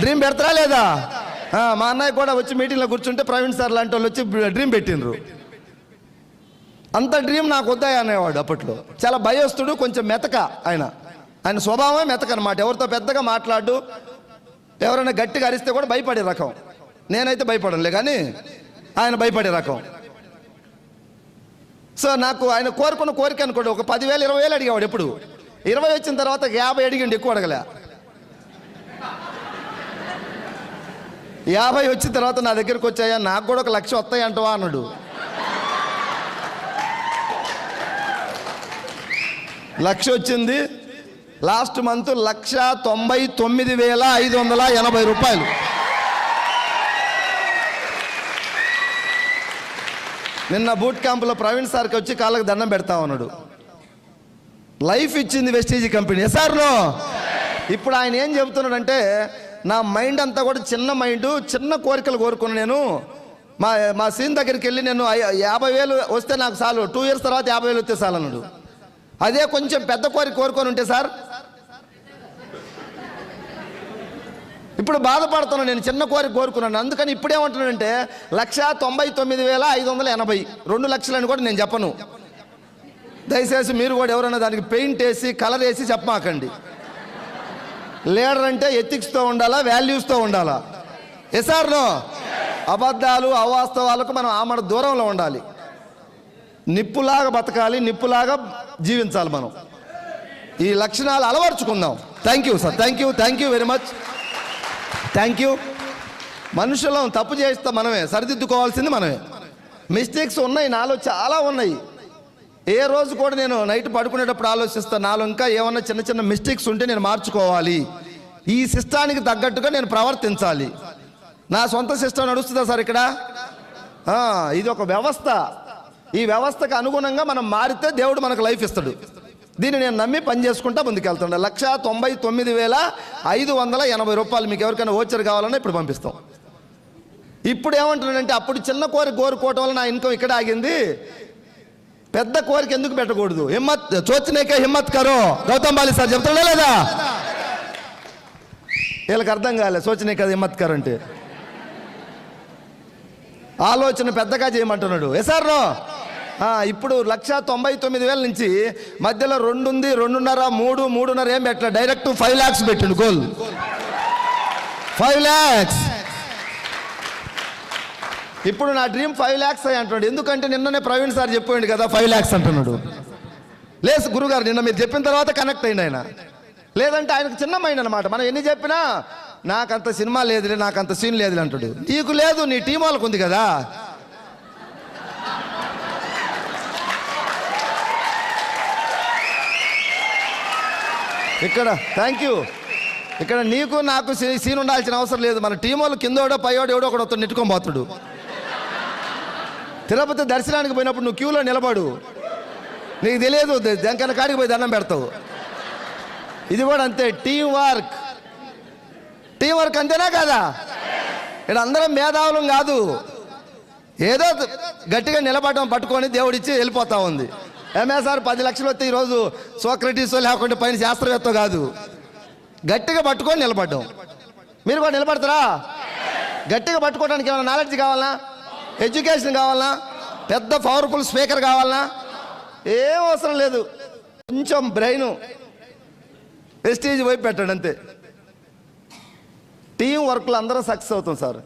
Dream పెడతారా లేదా? మా అన్నయ్య కూడా వచ్చి మీటింగ్లో కూర్చుంటే ప్రవీణ్ సార్ లాంటి వాళ్ళు వచ్చి డ్రీమ్ పెట్టిండ్రు. అంత డ్రీమ్ నాకు వద్దాయి అనేవాడు అప్పట్లో. చాలా భయస్తుడు కొంచెం మెతక ఆయన. ఆయన స్వభావమే మెతక అనమాట ఎవరితో పెద్దగా మాట్లాడు ఎవరైనా గట్టిగా అరిస్తే కూడా భయపడే రకం. నేనైతే భయపడలే కానీ ఆయన భయపడే రకం. సో నాకు ఆయన కోరుకున్న కోరిక అనుకోండి ఒక పదివేలు ఇరవై వేలు అడిగేవాడు ఎప్పుడు. ఇరవై వచ్చిన తర్వాత యాభై అడిగిండి ఎక్కువ అడగలే. యాభై వచ్చిన తర్వాత నా దగ్గరికి వచ్చాయా? నాకు కూడా ఒక లక్ష వస్తాయి అంటవా అన్నాడు. లక్ష వచ్చింది. లాస్ట్ మంత్ లక్ష తొంభై తొమ్మిది వేల ఐదు వందల ఎనభై రూపాయలు. నిన్న బూట్ క్యాంపులో ప్రవీణ్ సార్కి వచ్చి కాళ్ళకి దండం పెడతా ఉన్నాడు. లైఫ్ ఇచ్చింది వెస్టీజీ కంపెనీ. ఎస్ఆర్లో ఇప్పుడు ఆయన ఏం చెబుతున్నాడంటే నా మైండ్ అంతా కూడా చిన్న మైండ్ చిన్న కోరికలు కోరుకున్నాను నేను. మా మా సీన్ దగ్గరికి వెళ్ళి నేను యాభై వేలు వస్తే నాకు చాలు. టూ ఇయర్స్ తర్వాత యాభై వేలు వస్తే చాలు అన్నాడు. అదే కొంచెం పెద్ద కోరిక కోరుకొని ఉంటే సార్. ఇప్పుడు బాధపడుతున్నాను నేను చిన్న కోరిక కోరుకున్నాను. అందుకని ఇప్పుడేమంటున్నానంటే లక్ష తొంభై తొమ్మిది వేల ఐదు వందల ఎనభై. రెండు లక్షలని కూడా నేను చెప్పను. దయచేసి మీరు కూడా ఎవరైనా దానికి పెయింట్ వేసి కలర్ వేసి చెప్పమాకండి. లీడర్ అంటే ఎథిక్స్తో ఉండాలా వాల్యూస్తో ఉండాలా? ఎసార్నో అబద్ధాలు అవాస్తవాలకు మనం ఆమడ దూరంలో ఉండాలి. నిప్పులాగా బతకాలి నిప్పులాగా జీవించాలి మనం. ఈ లక్షణాలు అలవర్చుకుందాం. Thank you sir thank you thank you very much thank you మనుషులం తప్పు చేస్తాం మనమే సరిదిద్దుకోవాల్సింది మనమే. మిస్టేక్స్ ఉన్నాయి నాలో చాలా ఉన్నాయి. ఏ రోజు కూడా నేను నైట్ పడుకునేటప్పుడు ఆలోచిస్తాను నాలో ఇంకా ఏమన్నా చిన్న చిన్న మిస్టేక్స్ ఉంటే నేను మార్చుకోవాలి. ఈ సిస్టానికి తగ్గట్టుగా నేను ప్రవర్తించాలి. నా సొంత సిస్టమ్ నడుస్తుందా సార్ ఇక్కడ? ఇది ఒక వ్యవస్థ. ఈ వ్యవస్థకు అనుగుణంగా మనం మారితే దేవుడు మనకు లైఫ్ ఇస్తాడు. దీన్ని నేను నమ్మి పని చేసుకుంటా ముందుకెళ్తుండే. లక్ష తొంభై తొమ్మిది వేల ఐదు వందల ఎనభై రూపాయలు మీకు ఎవరికైనా ఓచర్ కావాలన్నా ఇప్పుడు పంపిస్తాం. ఇప్పుడు ఏమంటున్నాడంటే అప్పుడు చిన్న కోరిక కోరుకోవటం వల్ల నా ఇన్కమ్ ఇక్కడ ఆగింది. పెద్ద కోరిక ఎందుకు పెట్టకూడదు? హిమ్మత్ చోచనేకే హిమ్మత్ కరో. గౌతమ్ బాలి సార్ చెప్తాడా లేదా? వీళ్ళకి అర్థం కాలే సోచనే కదా హిమ్మత్ కర్ అంటే. ఆలోచన పెద్దగా చేయమంటున్నాడు. ఎసార్నో ఇప్పుడు లక్ష తొంభై తొమ్మిది వేల నుంచి మధ్యలో రెండు ఉంది రెండున్నర మూడు మూడున్నర ఏం పెట్టలేదు డైరెక్ట్ ఫైవ్ ల్యాక్స్ పెట్టిండు. గోల్. ఫైవ్ ల్యాక్స్ ఇప్పుడు నా డ్రీమ్ ఫైవ్ ల్యాక్స్ అయ్యి అంటున్నాడు. ఎందుకంటే నిన్ననే ప్రవీణ్ సార్ చెప్పాడు కదా ఫైవ్ ల్యాక్స్ అంటున్నాడు. లేదు గురుగారు నిన్న మీరు చెప్పిన తర్వాత కనెక్ట్ అయింది ఆయన. లేదంటే ఆయనకు చిన్న మైండ్ అనమాట మనం ఎన్ని చెప్పినా నాకంత సినిమా లేదులే నాకంత సీన్ లేదులే అంటాడు. నీకు లేదు నీ టీం వాళ్ళకు ఉంది కదా. ఇక్కడ థ్యాంక్ యూ ఇక్కడ నీకు నాకు సీ- సీన్ ఉండాల్సిన అవసరం లేదు. మన టీం వాళ్ళు కిందోడో పైవాడు ఎవడో ఒకడు వస్తాడు నెట్టుకొని పోతాడు. తిరుపతి దర్శనానికి పోయినప్పుడు నువ్వు క్యూలో నిలబడు. నీకు తెలియదు దెంకన కాడికి పోయి దండం పెడతావు. ఇది కూడా అంతే టీం వర్క్ టీం వర్క్ అంతేనా కదా? ఇక్కడ అందరం మేధావులం కాదు. ఏదో గట్టిగా నిలబడడం పట్టుకొని దేవుడిచ్చి వెళ్ళిపోతా ఉంది. ఎంఎస్ఆర్ పది లక్షలు వస్తే ఈరోజు సోక్రటీస్ లేకుంటే పైన శాస్త్రవేత్త కాదు. గట్టిగా పట్టుకొని నిలబడ్డాం. మీరు కూడా నిలబడతారా? గట్టిగా పట్టుకోవడానికి ఏమైనా నాలెడ్జ్ కావాలా? ఎడ్యుకేషన్ కావాలనా? పెద్ద పవర్ఫుల్ స్పీకర్ కావాలనా? ఏం అవసరం లేదు. కొంచెం బ్రెయిన్ వెస్టేజ్ వైపు పెట్టండి అంతే. టీం వర్క్లో అందరూ సక్సెస్ అవుతాం సార్.